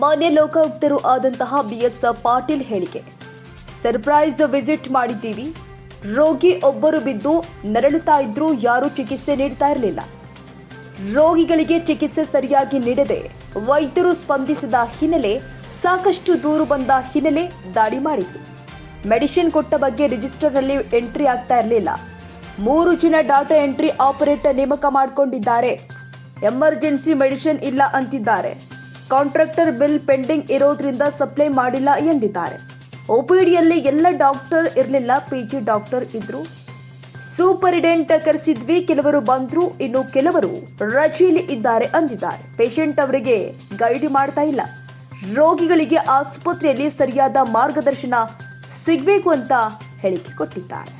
ಮಾನ್ಯ ಲೋಕಾಯುಕ್ತರು ಆದಂತಹ ಬಿಎಸ್ ಪಾಟೀಲ್ ಹೇಳಿಕೆ. ಸರ್ಪ್ರೈಸ್ ವಿಸಿಟ್ ಮಾಡಿದ್ದೀವಿ. ರೋಗಿ ಒಬ್ಬರು ಬಿದ್ದು ನರಳುತ್ತಾ ಇದ್ರೂ ಯಾರೂ ಚಿಕಿತ್ಸೆ ನೀಡ್ತಾ ಇರಲಿಲ್ಲ. ರೋಗಿಗಳಿಗೆ ಚಿಕಿತ್ಸೆ ಸರಿಯಾಗಿ ನೀಡದೆ ವೈದ್ಯರು ಸ್ಪಂದಿಸಿದ ಹಿನ್ನೆಲೆ ಸಾಕಷ್ಟು ದೂರು ಬಂದ ಹಿನ್ನೆಲೆ ದಾಳಿ ಮಾಡಿದ್ರು ಮೆಡಿಸಿನ್ ಕೊಟ್ಟ ಬಗ್ಗೆ ರಿಜಿಸ್ಟರ್ನಲ್ಲಿ ಎಂಟ್ರಿ ಆಗ್ತಾ ಇರಲಿಲ್ಲ. ಮೂರು ಜನ ಡಾಟಾ ಎಂಟ್ರಿ ಆಪರೇಟರ್ ನೇಮಕ ಮಾಡಿಕೊಂಡಿದ್ದಾರೆ. ಎಮರ್ಜೆನ್ಸಿ ಮೆಡಿಸಿನ್ ಇಲ್ಲ ಅಂತಿದ್ದಾರೆ. ಕಾಂಟ್ರಾಕ್ಟರ್ ಬಿಲ್ ಪೆಂಡಿಂಗ್ ಇರೋದ್ರಿಂದ ಸಪ್ಲೈ ಮಾಡಿಲ್ಲ ಎಂದಿದ್ದಾರೆ. ಒಪಿಡಿಯಲ್ಲಿ ಎಲ್ಲ ಡಾಕ್ಟರ್ ಇರಲಿಲ್ಲ ಪಿಜಿ ಡಾಕ್ಟರ್ ಇದ್ರು. ಸೂಪರಿಡೆಂಟ್ ಕರೆಸಿದ್ವಿ, ಕೆಲವರು ಬಂದ್ರು, ಇನ್ನು ಕೆಲವರು ರಜೆಯಲ್ಲಿ ಇದ್ದಾರೆ ಅಂದಿದ್ದಾರೆ. ಪೇಷಂಟ್ ಅವರಿಗೆ ಗೈಡ್ ಮಾಡ್ತಾ ಇಲ್ಲ. ರೋಗಿಗಳಿಗೆ ಆಸ್ಪತ್ರೆಯಲ್ಲಿ ಸರಿಯಾದ ಮಾರ್ಗದರ್ಶನ ಸಿಗಬೇಕು ಅಂತ ಹೇಳಿಕೆ ಕೊಟ್ಟಿದ್ದಾರೆ.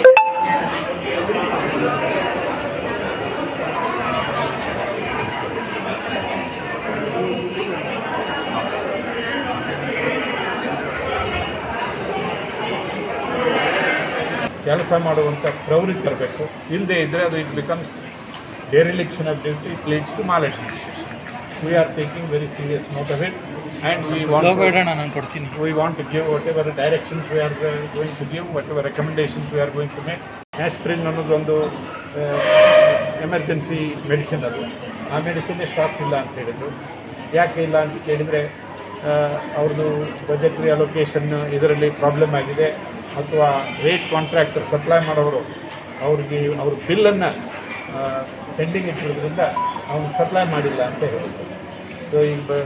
ಕೆಲಸ ಮಾಡುವಂಥ ಪ್ರವೃತ್ತಿ ಇರಬೇಕು ಇಲ್ಲದೆ ಇದ್ದರೆ ಅದು it becomes dereliction of duty it leads to maladministration we are taking very serious note of it and we want ಕೊಡ್ತೀನಿ we want to give whatever directions we are going going to give, whatever recommendations we are going to make. Aspirin ಅನ್ನೋದೊಂದು emergency medicine ಅದು. ಆ ಮೆಡಿಸಿನ್ನೇ stock ಇಲ್ಲ ಅಂತ ಹೇಳಿದ್ರು. ಯಾಕೆ ಇಲ್ಲ ಅಂತ ಕೇಳಿದರೆ ಅವ್ರದ್ದು ಬಜೆಟ್ರಿ ಅಲೋಕೇಶನ್ ಇದರಲ್ಲಿ ಪ್ರಾಬ್ಲಮ್ ಆಗಿದೆ. ಅಥವಾ ರೇಟ್ ಕಾಂಟ್ರಾಕ್ಟರ್ ಸಪ್ಲೈ ಮಾಡೋರು, ಅವ್ರಿಗೆ ಅವ್ರ ಬಿಲ್ಲನ್ನು ಪೆಂಡಿಂಗ್ ಇಟ್ಟಿರೋದ್ರಿಂದ ಅವ್ನು ಸಪ್ಲೈ ಮಾಡಿಲ್ಲ ಅಂತ ಹೇಳಿದ್ರು ಸೊ ಈಗ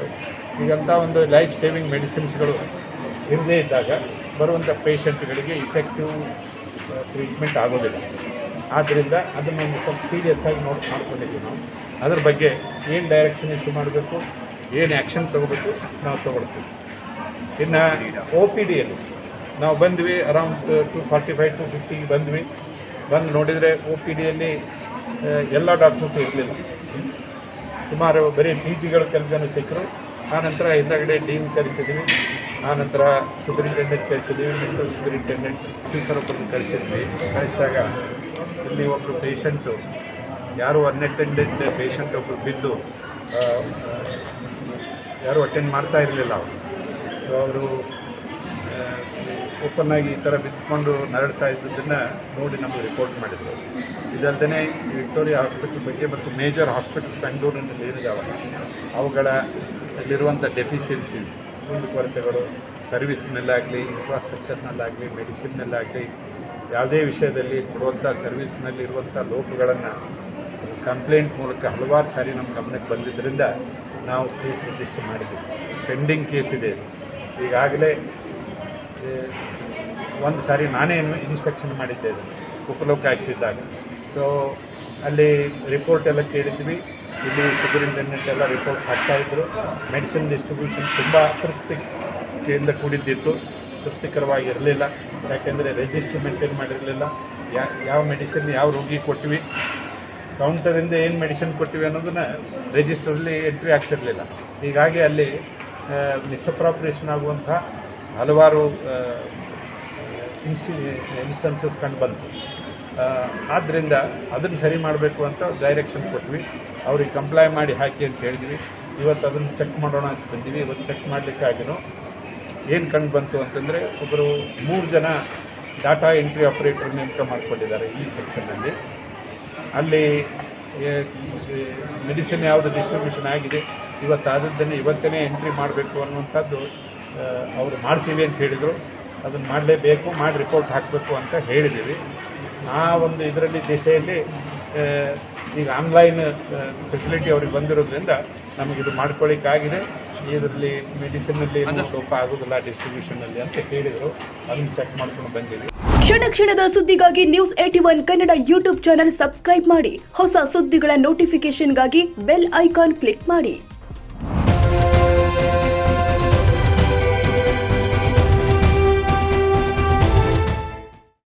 ಈಗಂಥ ಒಂದು ಲೈಫ್ ಸೇವಿಂಗ್ ಮೆಡಿಸಿನ್ಸ್ಗಳು ಇರದೇ ಇದ್ದಾಗ ಬರುವಂಥ ಪೇಷಂಟ್ಗಳಿಗೆ ಇಫೆಕ್ಟಿವ್ ಟ್ರೀಟ್ಮೆಂಟ್ ಆಗೋದಿಲ್ಲ. ಆದ್ದರಿಂದ ಅದನ್ನು ಒಂದು ಸ್ವಲ್ಪ ಸೀರಿಯಸ್ ಆಗಿ ನೋಟ್ ಮಾಡ್ಕೊಂಡಿದ್ದೀವಿ ನಾವು. ಅದ್ರ ಬಗ್ಗೆ ಏನು ಡೈರೆಕ್ಷನ್ ಇಶ್ಯೂ ಮಾಡಬೇಕು? ಏನು ಆ್ಯಕ್ಷನ್ ತಗೋಬೇಕು? ನಾವು ತಗೊಳ್ತೀವಿ. ಇನ್ನು ಒ ಪಿ ಡಿಯಲ್ಲಿ ನಾವು ಬಂದ್ವಿ around two forty five to ಫಿಫ್ಟಿಗೆ ಬಂದ್ವಿ. ಬಂದು ನೋಡಿದರೆ ಒ ಪಿ ಡಿಯಲ್ಲಿ ಎಲ್ಲ ಡಾಕ್ಟರ್ಸ್ ಇರಲಿಲ್ಲ. ಸುಮಾರು ಬರೀ ಪಿ ಜಿಗಳು ಕೆಲವು ಜನ ಸಿಕ್ಕರು ಆನಂತರ ಹಿಂದಗಡೆ ಟೀಮ್ ಕರೆಸಿದ್ವಿ. ಆನಂತರ ಸೂಪರಿಂಟೆಂಡೆಂಟ್ ಕರೆಸಿದ್ವಿ ಮೆಡಿಕಲ್ ಸೂಪರಿಂಟೆಂಡೆಂಟ್ ಆಫೀಸರ್ ಒಬ್ಬರನ್ನು ಕರೆಸಿದ್ವಿ. ಕಳಿಸಿದಾಗ ಇಲ್ಲಿ ಒಬ್ಬರು ಪೇಷಂಟು ಯಾರು ಅನ್ಅಟೆಂಡೆಂಟ್ ಪೇಷಂಟ್ ಒಬ್ಬರು ಬಿದ್ದು ಯಾರು ಅಟೆಂಡ್ ಮಾಡ್ತಾ ಇರಲಿಲ್ಲ ಅವರು. ಅವರು ಓಪನ್ ಆಗಿ ಈ ಥರ ಬಿದ್ದುಕೊಂಡು ನರಡ್ತಾ ಇದ್ದದನ್ನು ನೋಡಿ ನಮಗೆ ರಿಪೋರ್ಟ್ ಮಾಡಿದರು. ಇದಲ್ಲದೆ ವಿಕ್ಟೋರಿಯಾ ಹಾಸ್ಪಿಟಲ್ ಬಗ್ಗೆ ಮತ್ತು ಮೇಜರ್ ಹಾಸ್ಪಿಟಲ್ಸ್ ಬೆಂಗಳೂರಿನಲ್ಲಿ ಏನಿದಾವಲ್ಲ, ಅವುಗಳ ಅಲ್ಲಿರುವಂಥ ಡೆಫಿಷಿಯನ್ಸೀಸ್ ಕೊರತೆಗಳು ಸರ್ವಿಸ್ನಲ್ಲಾಗಲಿ ಇನ್ಫ್ರಾಸ್ಟ್ರಕ್ಚರ್ನಲ್ಲಾಗಲಿ ಮೆಡಿಸಿನ್ನಲ್ಲಾಗಲಿ ಯಾವುದೇ ವಿಷಯದಲ್ಲಿ ಕೊಡುವಂಥ ಸರ್ವಿಸ್ನಲ್ಲಿ ಇರುವಂಥ ಲೋಪಗಳನ್ನು ಕಂಪ್ಲೇಂಟ್ ಮೂಲಕ ಹಲವಾರು ಸಾರಿ ನಮ್ಮ ಗಮನಕ್ಕೆ ಬಂದಿದ್ದರಿಂದ ನಾವು ಕೇಸ್ ರಿಜಿಸ್ಟರ್ ಮಾಡಿದ್ದೀವಿ. ಪೆಂಡಿಂಗ್ ಕೇಸ್ ಇದೆ. ಈಗಾಗಲೇ ಒಂದು ಸಾರಿ ನಾನೇ ಇನ್ಸ್ಪೆಕ್ಷನ್ ಮಾಡಿದ್ದೆ ಉಪಲೋಕ ಆಗ್ತಿದ್ದಾಗ. ಸೊ ಅಲ್ಲಿ ರಿಪೋರ್ಟ್ ಎಲ್ಲ ಕೇಳಿದ್ವಿ. ಇಲ್ಲಿ ಸೂಪರಿಂಟೆಂಡೆಂಟ್ ಎಲ್ಲ ರಿಪೋರ್ಟ್ ಹಾಕ್ತಾ ಇದ್ರು. ಮೆಡಿಸಿನ್ ಡಿಸ್ಟ್ರಿಬ್ಯೂಷನ್ ತುಂಬ ತೃಪ್ತಿಯಿಂದ ಕೂಡಿದ್ದಿತ್ತು. ತೃಪ್ತಿಕರವಾಗಿ ಇರಲಿಲ್ಲ. ಯಾಕೆಂದರೆ ರಿಜಿಸ್ಟರ್ ಮೇಂಟೈನ್ ಮಾಡಿರಲಿಲ್ಲ. ಯಾವ ಮೆಡಿಸಿನ್ ಯಾವ ರೋಗಿ ಕೊಟ್ಟಿವಿ ಕೌಂಟರಿಂದ ಏನು ಮೆಡಿಸಿನ್ ಕೊಟ್ಟಿವಿ ಅನ್ನೋದನ್ನ ರಿಜಿಸ್ಟರ್ಲಿ ಎಂಟ್ರಿ ಆಗ್ತಿರಲಿಲ್ಲ. ಹೀಗಾಗಿ ಅಲ್ಲಿ ಮಿಸ್ಅಪ್ರಾಪ್ರಿಯೇಷನ್ ಆಗುವಂಥ ಹಲವಾರು ಇನ್ಸ್ಟಿ ಇನ್ಸ್ಟನ್ಸಸ್ ಕಂಡು ಬಂತು. ಆದ್ದರಿಂದ ಅದನ್ನು ಸರಿ ಮಾಡಬೇಕು ಅಂತ ಡೈರೆಕ್ಷನ್ ಕೊಟ್ವಿ. ಅವ್ರಿಗೆ ಕಂಪ್ಲೈ ಮಾಡಿ ಹಾಕಿ ಅಂತ ಹೇಳಿದ್ವಿ. ಇವತ್ತು ಅದನ್ನು ಚೆಕ್ ಮಾಡೋಣ ಅಂತ ಬಂದಿವಿ. ಇವತ್ತು ಚೆಕ್ ಮಾಡಲಿಕ್ಕಾಗಿನೂ ಏನು ಕಂಡು ಬಂತು ಅಂತಂದರೆ ಒಬ್ಬರು ಮೂರು ಜನ ಡಾಟಾ ಎಂಟ್ರಿ ಆಪರೇಟರ್ ನೇಮಕ ಮಾಡಿಕೊಂಡಿದ್ದಾರೆ ಈ ಸೆಕ್ಷನ್ನಲ್ಲಿ ಅಲ್ಲಿ ಮೆಡಿಸಿನ್ ಯಾವುದು ಡಿಸ್ಟ್ರಿಬ್ಯೂಷನ್ ಆಗಿದೆ ಇವತ್ತು ಆದದ್ದನ್ನು ಇವತ್ತೇ ಎಂಟ್ರಿ ಮಾಡಬೇಕು ಅನ್ನುವಂಥದ್ದು ಅವರು ಮಾಡ್ತೀವಿ ಅಂತ ಹೇಳಿದರು. ಅದನ್ನು ಮಾಡಲೇಬೇಕು, ಮಾಡಿ ರಿಪೋರ್ಟ್ ಹಾಕಬೇಕು ಅಂತ ಹೇಳಿದ್ದೀವಿ. ಆ ಒಂದು ಇದರಲ್ಲಿ ದಿಸೆಯಲ್ಲಿ ಈಗ ಆನ್ಲೈನ್ ಫೆಸಿಲಿಟಿ ಅವ್ರಿಗೆ ಬಂದಿರೋದ್ರಿಂದ ನಮಗೆ ಇದು ಮಾಡ್ಕೊಳ್ಳಿಕ್ಕಾಗಿದೆ ಇದರಲ್ಲಿ ಮೆಡಿಸಿನಲ್ಲಿ ಲೋಪ ಆಗೋದಿಲ್ಲ ಡಿಸ್ಟ್ರಿಬ್ಯೂಷನಲ್ಲಿ ಅಂತ ಹೇಳಿದರು. ಅದನ್ನು ಚೆಕ್ ಮಾಡ್ಕೊಂಡು ಬಂದಿದ್ವಿ ಕ್ಷಣ ಕ್ಷಣದ ಸುದ್ದಿಗಾಗಿ news at one Kannada YouTube channel subscribe ಮಾಡಿ. ಹೊಸ ಸುದ್ದಿಗಳ ನೋಟಿಫಿಕೇಶನ್ಗಾಗಿ ಬೆಲ್ ಐಕಾನ್ ಕ್ಲಿಕ್ ಮಾಡಿ.